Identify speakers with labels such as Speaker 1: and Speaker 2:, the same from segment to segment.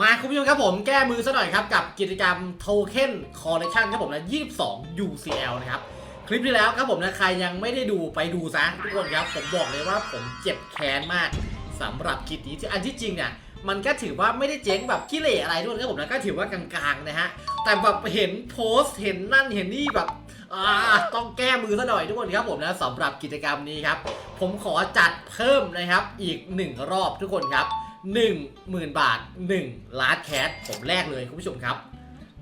Speaker 1: มาคุณผู้ชมครับผมแก้มือซะหน่อยครับ กับกิจกรรมโทเค็นคอลเลคชันครับผมนะ22 UCL นะครับ คลิปที่แล้วครับผมนะ ใครยังไม่ได้ดูไปดูซะทุกคนครับ ผมบอกเลยว่าผมเจ็บแค้นมากสำหรับคลิปนี้ที่อันที่จริงเนี่ยมันก็ถือว่าไม่ได้เจ๊งแบบขี้เหร่อะไรด้วยครับผมนะก็ถือว่ากลางๆนะฮะแต่แบบเห็นโพสต์เห็นนั่นเห็นนี่แบบต้องแก้มือซะหน่อยทุกคนครับผมนะสำหรับกิจกรรมนี้ครับ ผมขอจัดเพิ่มนะครับอีก1รอบทุกคนครับ 10,000 บาท 1 ล้านแคสผมแรกเลยคุณผู้ชมครับ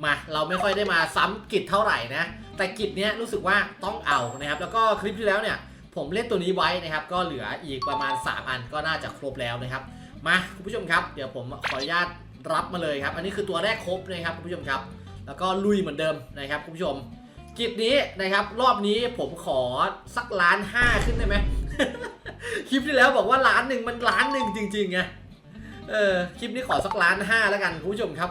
Speaker 1: มาเราไม่ค่อยได้มาซ้ำกิจเท่าไหร่นะ แต่กิจเนี้ยรู้สึกว่าต้องเอานะครับ แล้วก็คลิปที่แล้วเนี่ย ผมเล่นตัวนี้ไว้นะครับ ก็เหลืออีกประมาณ 3 อันก็น่าจะครบแล้วนะครับ มาคุณผู้ชมครับ เดี๋ยวผมขออนุญาตรับมาเลยครับ อันนี้คือตัวแรกครบนะครับคุณผู้ชมครับ แล้วก็ลุยเหมือนเดิมนะครับคุณผู้ชม กิจนี้นะครับรอบนี้ผมขอสักล้านห้าขึ้นได้ไหมคลิปที่แล้วบอกว่าล้านหนึ่งมันล้านหนึ่งจริงๆไง เออคลิปนี้ขอสักล้านห้าแล้วกันคุณผู้ชมครับ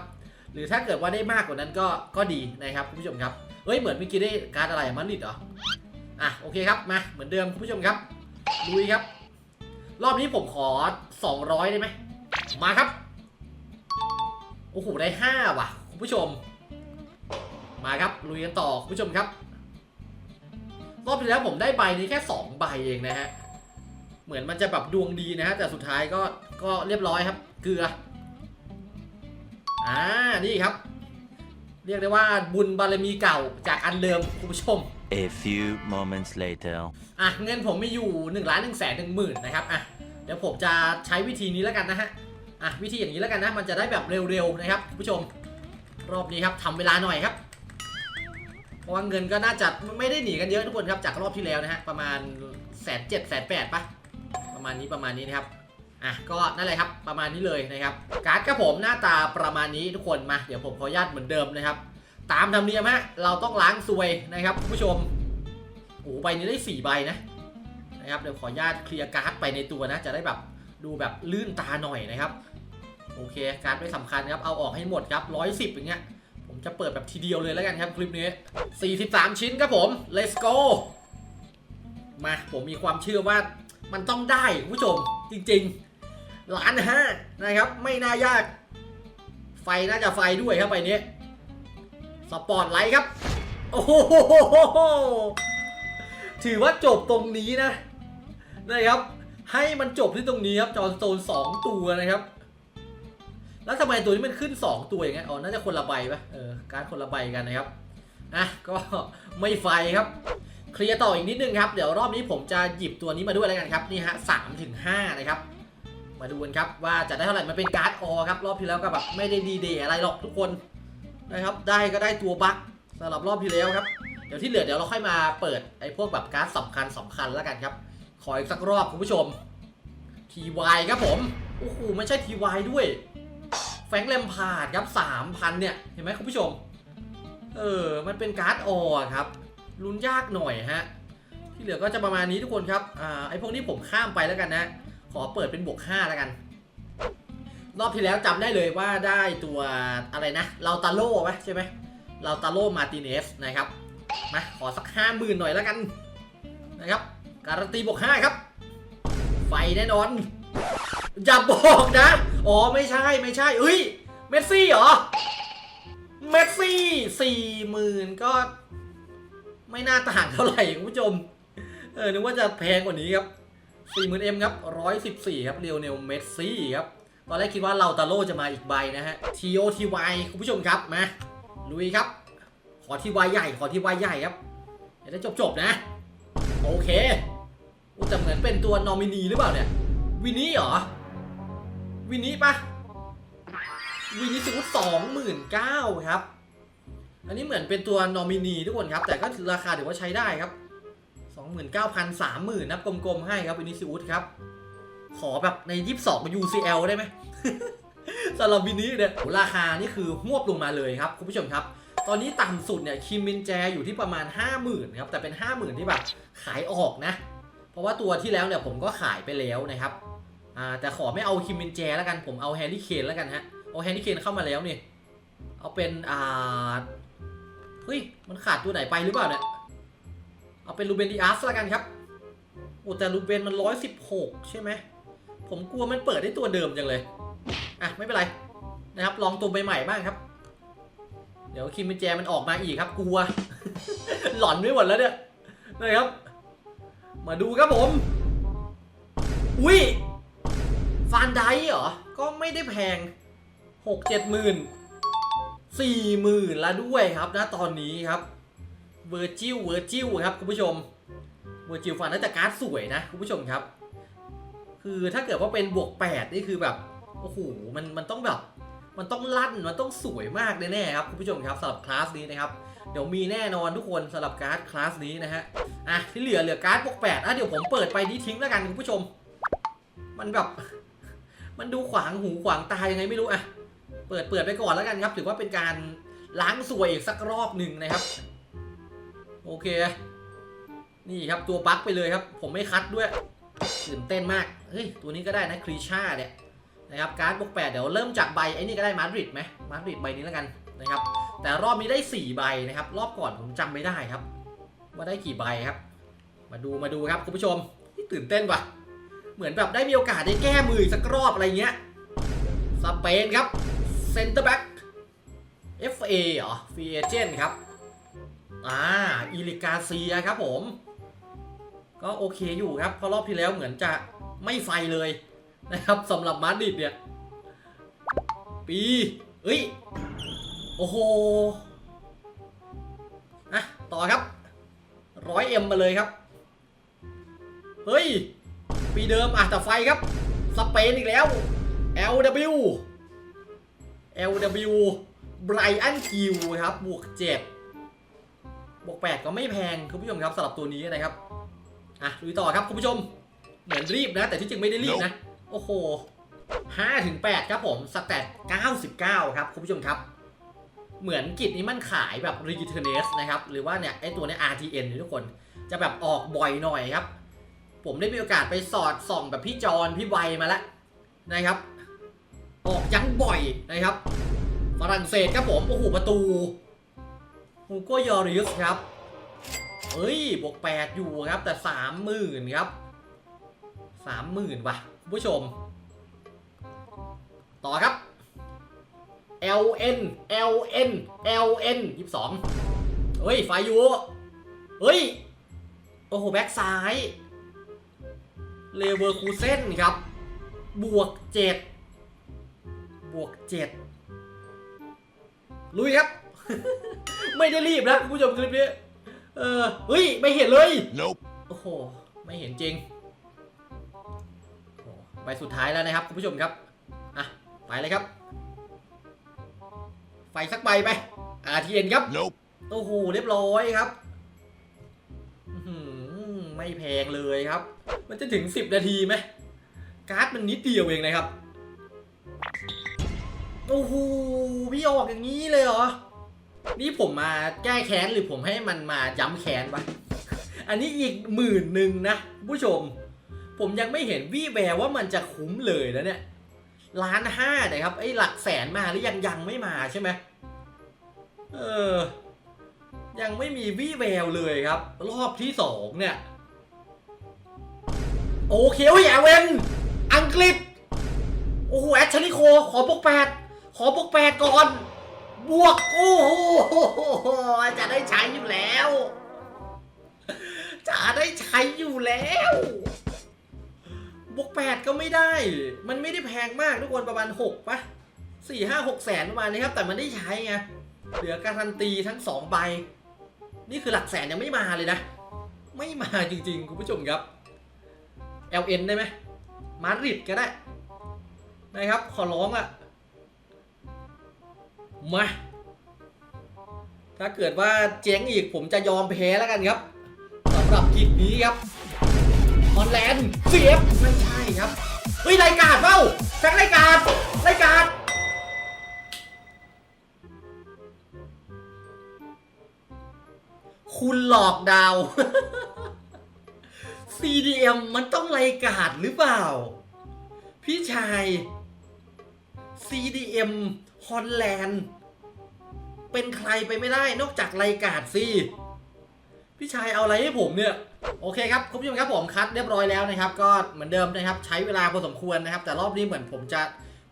Speaker 1: หรือถ้าเกิดว่าได้มากกว่านั้นก็ก็ดีนะครับคุณผู้ชมครับเฮ้ยเหมือนเมื่อกี้ได้การดอะไรมันลิดเหรออะโอเคครับมาเหมือนเดิมคุณผู้ชมครับลุยครับ รอบนี้ผมขอ 200 ได้ไหมมาครับโอ้โหได้ 5 ว่ะคุณผู้ชม มาครับลุยกันต่อคุณผู้ชมครับ รอบที่แล้วผมได้ใบนี้แค่ 2 ใบเองนะฮะ เหมือนมันจะแบบดวงดีนะฮะแต่สุดท้ายก็ก็เรียบร้อยครับ เกลืออ่านี่ครับ เรียกได้ว่าบุญบารมีเก่าจากอันเดิมคุณผู้ชม
Speaker 2: A few moments later.
Speaker 1: อะเงินผมมีอยู่1นึ่งล้านหนึ่งแสนหนึ่งหมื่นนะครับอะเดี๋ยวผมจะใช้วิธีนี้แล้วกันนะฮะอะวิธีอย่างนี้แล้วกันนะมันจะได้แบบเร็วๆนะครับคุณผู้ชม รอบนี้ครับทำเวลาหน่อยครับเพราะว่าเงินก็น่าจะไม่ได้หนีกันเยอะทุกคนครับจากรอบที่แล้วนะฮะประมาณแสนเจ็ดแสนแปดปะ ประมาณนี้ประมาณนี้นะครับอะก็นั่นแหละครับประมาณนี้เลยนะครับ การ์ดครับผมหน้าตาประมาณนี้ทุกคนมาเดี๋ยวผมขออนุญาตเหมือนเดิมนะครับ ตามธรรมเนียมฮะเราต้องล้างซวยนะครับคุณผู้ชมโอ้โหใบนี้ได้ 4 ใบนะนะครับเดี๋ยวขออนุญาตเคลียร์การ์ดไปในตัวนะ จะได้แบบดูแบบลื่นตาหน่อยนะครับโอเคการ์ดไม่สำคัญครับเอาออกให้หมดครับ110อย่างเงี้ยผมจะเปิดแบบทีเดียวเลยแล้วกันครับคลิปนี้ 43 ชิ้นครับผม let's go มาผมมีความเชื่อว่า มันต้องได้คุณผู้ชมจริงๆล้านห้านะครับ ไม่น่ายาก ไฟน่าจะไฟด้วยครับใบนี้สปอร์ตไลท์ครับ โอ้โหถือว่าจบตรงนี้นะนะครับ ให้มันจบที่ตรงนี้ครับจอห์นโตนสองตัวนะครับ แล้วทำไมตัวนี้มันขึ้น 2 ตัวอย่างเงี้ยอ๋อน่าจะคนละใบปะเออการคนละใบกันนะครับอะก็ไม่ไฟครับ เคลียร์ต่ออีกนิดนึงครับ เดี๋ยวรอบนี้ผมจะหยิบตัวนี้มาด้วยแล้วกันครับ นี่ฮะสามถึงห้านะครับ มาดูกันครับว่าจะได้เท่าไหร่ มันเป็นการ์ดออครับ รอบที่แล้วก็แบบไม่ได้ดีเดย์อะไรหรอกทุกคนนะครับ ได้ก็ได้ตัวบั๊กสำหรับรอบที่แล้วครับ เดี๋ยวที่เหลือเดี๋ยวเราค่อยมาเปิดไอ้พวกแบบการ์ดสำคัญสำคัญแล้วกันครับ ขออีกสักรอบคุณผู้ชม TY ครับผม โอ้โหไม่ใช่ TY ด้วย แฟงค์แลมพาดครับ3,000เนี่ย เห็นไหมคุณผู้ชม เออ มันเป็นการ์ดออครับ ลุ้นยากหน่อยฮะ ที่เหลือก็จะประมาณนี้ทุกคนครับ อ่า ไอ้พวกนี้ผมข้ามไปแล้วกันนะ ขอเปิดเป็นบวก5แล้วกัน รอบที่แล้วจำได้เลยว่าได้ตัวอะไรนะ เราตาโล่ไหมใช่ไหมเราตาโล่มาติเนสนะครับ มาขอสักห้าหมื่นหน่อยแล้วกันนะครับการันตีบวกห้าครับ ไฟแน่นอน อย่าบอกนะ อ๋อไม่ใช่ไม่ใช่เอ้ย เมสซี่เหรอ เมสซี่สี่หมื่นก็ ไม่น่าต่างเท่าไหร่คุณผู้ชม เออนึกว่าจะแพงกว่านี้ครับสี่หมื่นเอ็มครับร้อยสิบสี่ครับเรียวเนลเมสซี่ครับ ตอนแรกคิดว่าเราตาโล่จะมาอีกใบนะฮะ TOTY คุณผู้ชมครับ มาลุยครับ ขอที่วายใหญ่ ขอที่วายใหญ่ครับจะได้จบๆนะ โอเคอุ๊ยแต่เหมือนเป็นตัวนอมินีหรือเปล่าเนี่ย วินนี่เหรอ วินนี่ปะวินนี่สูงสองหมื่นเก้าครับ อันนี้เหมือนเป็นตัวนอมินีทุกคนครับ แต่ก็ราคาถือว่าใช้ได้ครับสองหมื่นเก้าพันสามหมื่นนับกลมๆให้ครับวินนี่สูครับ ขอแบบในยี่สิบสอง UCL ได้ไหมสำหรับวินนี้เนี่ยราคานี่คือหวบลงมาเลยครับคุณผู้ชมครับ ตอนนี้ต่ำสุดเนี่ยคิมมินแจอยู่ที่ประมาณ 50,000ครับแต่เป็น 50,000 ที่แบบขายออกนะ เพราะว่าตัวที่แล้วเนี่ยผมก็ขายไปแล้วนะครับอ่าแต่ขอไม่เอาคิมมินแจแล้วกันผมเอาแฮร์รี่เคนแล้วกันฮะเอาแฮร์รี่เคนเข้ามาแล้วนี่เอาเป็นอ่า เฮ้ย มันขาดตัวไหนไปหรือเปล่าเนี่ย เอาเป็นลูเบนดีอาร์สล้วกันครับ โอ้แต่ลูเบนมัน116ใช่ไหม ผมกลัวมันเปิดได้ตัวเดิมจังเลย อะ ไม่เป็นไรนะครับ ลองตัวใหม่ๆบ้างครับ เดี๋ยวคิมมิแจมันออกมาอีกครับ กลัว หลอนไม่หมดแล้วเนี่ยนะครับ มาดูครับผม อุ้ยฟานไดเหรอ ก็ไม่ได้แพงหกเจ็ดหมื่น สี่หมื่นละด้วยครับนะตอนนี้ครับเวอร์จิลเวอร์จิลครับคุณผู้ชมเวอร์จิลฟานน่าจะการ์ดสวยนะคุณผู้ชมครับ คือถ้าเกิดว่าเป็นบวกแปดนี่คือแบบโอ้โหมันมันต้องแบบ มันต้องลั่นมันต้องสวยมากแน่ๆครับคุณผู้ชมครับสำหรับคลาสนี้นะครับเดี๋ยวมีแน่นอนทุกคนสำหรับการ์ดคลาสนี้นะฮะอะที่เหลือเหลือการ์ดบวกแปดอะเดี๋ยวผมเปิดไปนี้ทิ้งแล้วกันคุณผู้ชม มันแบบ มันดูขวางหูขวางตายังไงไม่รู้อะ เปิดเปิดไปก่อนแล้วกันครับ ถือว่าเป็นการล้างสวยอีกสักรอบหนึ่งนะครับ โอเค นี่ครับตัวบั๊กไปเลยครับ ผมไม่คัดด้วยตื่นเต้นมาก เฮ้ย ตัวนี้ก็ได้นะครีชาเนี่ยนะครับการ์ดบวกแปดเดี๋ยวเริ่มจากใบไอ้นี่ก็ได้มาดริดไหมมาดริดใบนี้แล้วกันนะครับ แต่รอบนี้ได้ 4 ใบนะครับ รอบก่อนผมจำไม่ได้ครับ ว่าได้กี่ใบครับ มาดูมาดูครับคุณผู้ชมนี่ตื่นเต้นว่ะ เหมือนแบบได้มีโอกาสได้แก้มือสักรอบอะไรเงี้ยสเปนครับ เซนเตอร์แบ็ก FA เหรอฟรีเอเจนครับ อ่าอีลิกาเซียครับผม ก็โอเคอยู่ครับ เพราะรอบที่แล้วเหมือนจะไม่ไฟเลยนะครับสำหรับมาดริดเนี่ย ปีเอ้ย โอ้โหอะต่อครับร้อยเอ็มมาเลยครับ เฮ้ย ปีเดิมอะแต่ไฟครับ สเปนอีกแล้ว LW LW ไบรอันคิวครับบวกเจ็ดบวกแปดก็ไม่แพงคุณผู้ชมครับสำหรับตัวนี้นะครับ อะลุยต่อครับคุณผู้ชม เหมือนรีบนะ แต่ที่จริงไม่ได้รีบนะ โอ้โห5ถึง8ครับผมสแตท99 ครับคุณผู้ชมครับ เหมือนกิจนี้มันขายแบบ r e t u r n e s นะครับ หรือว่าเนี่ยไอตัวเนี้ย RTN นี่ทุกคนจะแบบออกบ่อยหน่อยครับ ผมได้มีโอกาสไปสอดส่องแบบพี่จอนพี่ไวมาแล้วนะครับ ออกยังบ่อยนะครับฝรั่งเศสครับผม โอ้โห ประตูฮูโกยอริสครับ เอ้ย บวก 8 อยู่ครับ แต่ 30,000 ครับ 30,000ว่ะคุณผู้ชม ต่อครับ LN LN LN 22เฮ้ย ไฟอยู่เฮ้ย โอ้โห แบ็กซ้าย เลเวอร์คูเซนครับ บวก 7 บวก7ลุยครับ ไม่ได้รีบนะคุณผู้ชมคลิปนี้ เออเฮ้ย ไม่เห็นเลย
Speaker 2: Nope.
Speaker 1: โอ้โห ไม่เห็นจริงโอ้ใบสุดท้ายแล้วนะครับคุณผู้ชมครับ อะ ไปเลยครับ ไฟสักใบไป RTN ครับ
Speaker 2: Nope.
Speaker 1: โอ้โห เรียบร้อยครับอื้อหือไม่แพงเลยครับ มันจะถึง 10 นาทีไหม การ์ดมันนิดเดียวเองนะครับ โอ้โหพี่ออกอย่างนี้เลยเหรอ นี่ผมมาแก้แค้นหรือผมให้มันมาย้ำแค้นวะ อันนี้อีกหมื่นหนึ่งนะผู้ชม ผมยังไม่เห็นวี่แววว่ามันจะคุ้มเลยนะเนี่ยล้านห้านะครับไอ้หลักแสนมาหรือยังยังไม่มาใช่ไหมเออ ยังไม่มีวี่แววเลยครับ รอบที่สองเนี่ย โอเคโอ้ยแอเวนอังกฤษ โอ้โห แอชลิโค ขอบวกแปด ขอบวกแปดก่อน บวก โอ้โหจะได้ใช้อยู่แล้ว จะได้ใช้อยู่แล้ว บวกแปดก็ไม่ได้ มันไม่ได้แพงมากทุกคนประมาณหกปะสี่ห้าหกแสนประมาณนี้ครับ แต่มันได้ใช้ไง เหลือการันตีทั้งสองใบ นี่คือหลักแสนยังไม่มาเลยนะ ไม่มาจริงๆ คุณผู้ชมครับ LN ได้ไหมมาดริดก็ได้ นะครับ ขอร้องอะ มา ถ้าเกิดว่าเจ๊งอีกผมจะยอมแพ้แล้วกันครับสำหรับกิจนี้ครับฮอลแลนด์เสียบไม่ใช่ครับ เฮ้ยรายการเปล่าแฟงรายการรายการคุณหลอกดาว CDM มันต้องรายการหรือเปล่า พี่ชาย CDM ฮอลแลนด์ เป็นใครไปไม่ได้นอกจากไรการสิพี่ชายเอาอะไรให้ผมเนี่ย โอเคครับคุณผู้ชมครับผมคัดเรียบร้อยแล้วนะครับ ก็เหมือนเดิมนะครับ ใช้เวลาพอสมควรนะครับ แต่รอบนี้เหมือนผมจะ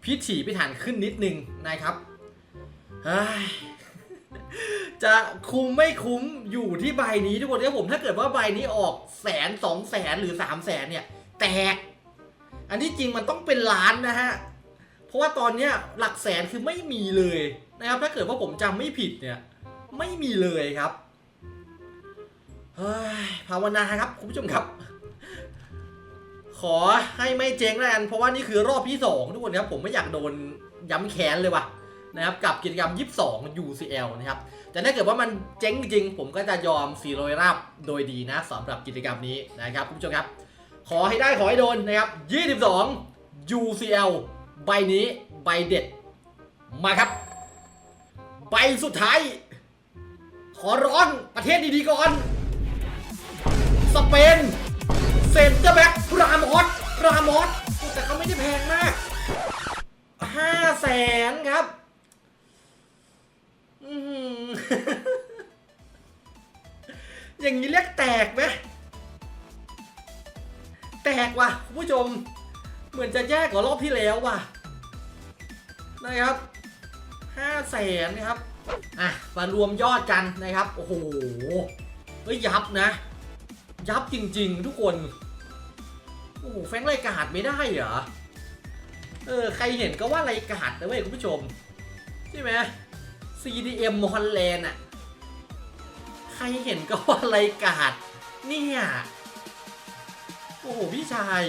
Speaker 1: พิถีพิถันขึ้นนิดนึงนะครับจะคุ้มไม่คุ้มอยู่ที่ใบนี้ทุกคนครับผมถ้าเกิดว่าใบนี้ออกแสนสองแสนหรือสามแสนเนี่ย แตก อันที่จริงมันต้องเป็นล้านนะฮะ เพราะว่าตอนเนี้ยหลักแสนคือไม่มีเลยนะครับ ถ้าเกิดว่าผมจำไม่ผิดเนี่ยไม่มีเลยครับเฮ้ยภาวนาครับคุณผู้ชมครับ ขอให้ไม่เจ๊งแล้วกันเพราะว่านี่คือรอบที่สองทุกคนครับผมไม่อยากโดนย้ำแค้นเลยว่ะนะครับกับกิจกรรม 22 UCL นะครับแต่ถ้าเกิดว่ามันเจ๊งจริงผมก็จะยอมซีโรยราบโดยดีนะสำหรับกิจกรรมนี้นะครับคุณผู้ชมครับ ขอให้ได้ขอให้โดนนะครับ 22 UCL ใบนี้ใบเด็ดมาครับ ใบสุดท้าย ขอร้อนประเทศดีๆก่อน สเปนเซนเตอร์แบ็กรามอสรามอสแต่เขาไม่ได้แพงมากห้าแสนครับอื้อหืออย่างนี้เรียกแตกไหมแตกว่ะคุณผู้ชม เหมือนจะแย่กว่ารอบที่แล้วว่ะนะครับห้าแสนนะครับอะมารวมยอดกันนะครับ โอ้โหเฮ้ยยับนะ ยับจริง ๆ ทุกคนโอ้โหแฟงรายการไม่ได้เหรอเออใครเห็นก็ว่ารายการนะเว้ยคุณผู้ชมใช่ไหม CDM ฮอลแลนด์อะใครเห็นก็ว่ารายการเนี่ยโอ้โหพี่ชาย